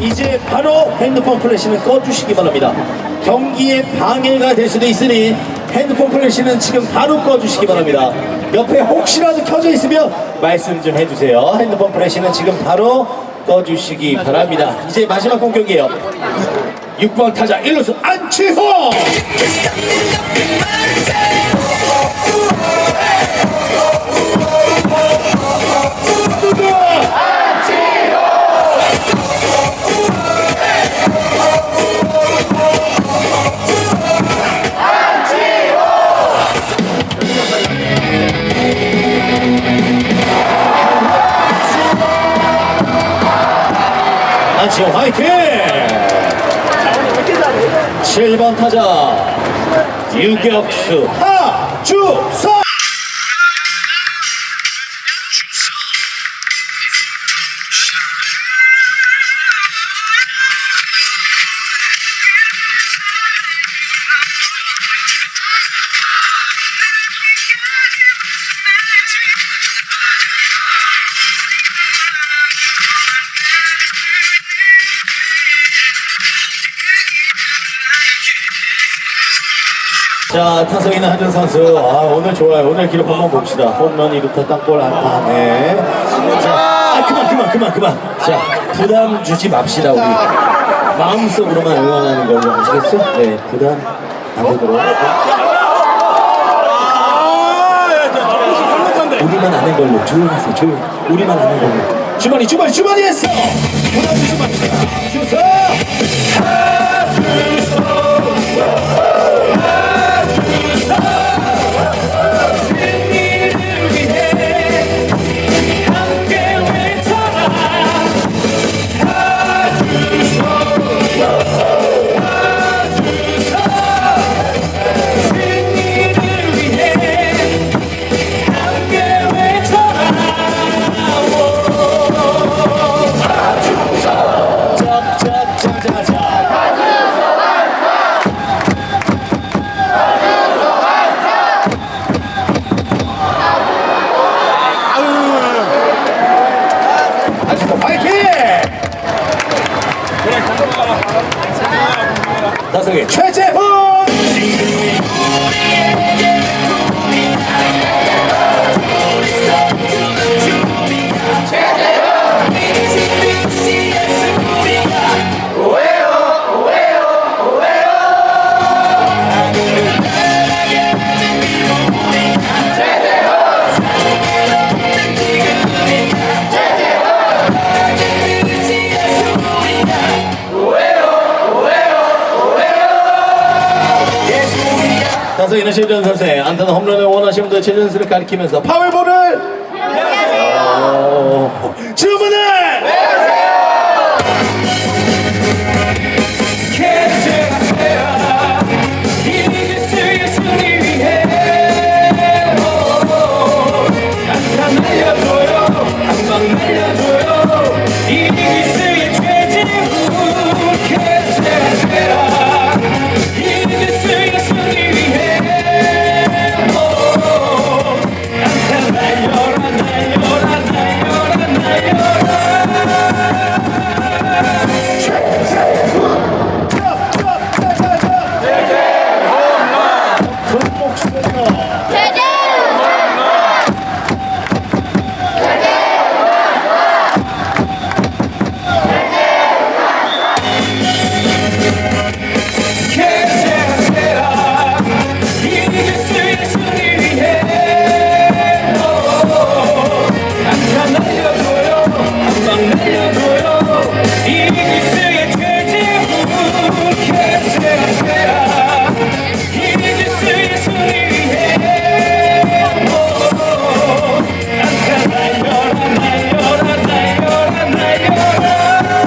이제 바로 핸드폰 플래시는 꺼주시기 바랍니다. 경기에 방해가 될 수도 있으니 핸드폰 플래시는 지금 바로 꺼주시기 바랍니다. 옆에 혹시라도 켜져 있으면 말씀 좀 해주세요. 핸드폰 플래시는 지금 바로 꺼주시기 바랍니다. 이제 마지막 공격이에요. 6번 타자 1루수 안치호! 안치호 화이팅! 7번 타자 유격수 하주서 자 있는 한준 선수. 아 오늘 좋아요. 오늘 기록 한번 봅시다. 홈런 2루타 땅볼 안타 네. 자 아, 그만 그만 그만 그만. 자 부담 주지 맙시다 우리. 마음속으로만 응원하는 걸로 아시겠죠? 네 부담 안 되도록. 우리만 아는 걸로. 조용하세요 조용 우리만 아는 걸로. 주머니 주머니 주머니 했어! 부담 주지 맙시다. 주서 아직도 파이팅! 다섯개 최재훈! 다섯이는 최준 선생 안타는 홈런을 원하시는 분들 최준 선수를 가리키면서 파울볼을